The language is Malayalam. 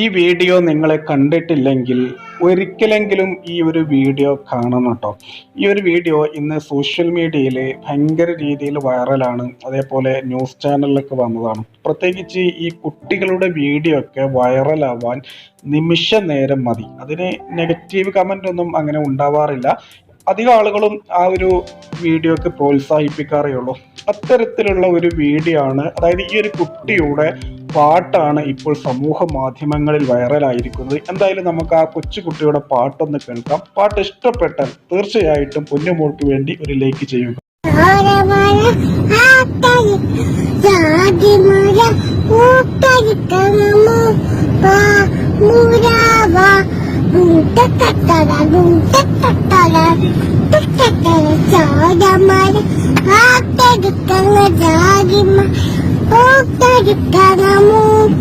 ഈ വീഡിയോ നിങ്ങൾ കണ്ടിട്ടില്ലെങ്കിൽ ഒരിക്കലെങ്കിലും ഈ ഒരു വീഡിയോ കാണണം കേട്ടോ. ഈ ഒരു വീഡിയോ ഇന്ന് സോഷ്യൽ മീഡിയയിൽ ഭയങ്കര രീതിയിൽ വൈറലാണ് അതേപോലെ ന്യൂസ് ചാനലിലൊക്കെ വന്നതാണ്. പ്രത്യേകിച്ച് ഈ കുട്ടികളുടെ വീഡിയോ ഒക്കെ വൈറലാവാൻ നിമിഷ നേരം മതി. അതിന് നെഗറ്റീവ് കമന്റ് ഒന്നും അങ്ങനെ ഉണ്ടാവാറില്ല. അധികം ആളുകളും ആ ഒരു വീഡിയോക്ക് പ്രോത്സാഹിപ്പിക്കാറേ ഉള്ളൂ. അത്തരത്തിലുള്ള ഒരു വീഡിയോ ആണ്. അതായത് ഈ ഒരു കുട്ടിയുടെ പാട്ടാണ് ഇപ്പോൾ സമൂഹ മാധ്യമങ്ങളിൽ വൈറലായിരിക്കുന്നത്. എന്തായാലും നമുക്ക് ആ കൊച്ചുകുട്ടിയുടെ പാട്ടൊന്ന് കേൾക്കാം. പാട്ട് ഇഷ്ടപ്പെട്ടാൽ തീർച്ചയായിട്ടും പൊന്നുമോൾക്ക് വേണ്ടി ഒരു ലൈക്ക് ചെയ്യുക. ആരമഴ ആ ജാതിമഴ ഊട്ടരിക്കണമോ Huwag tagit ka na mo,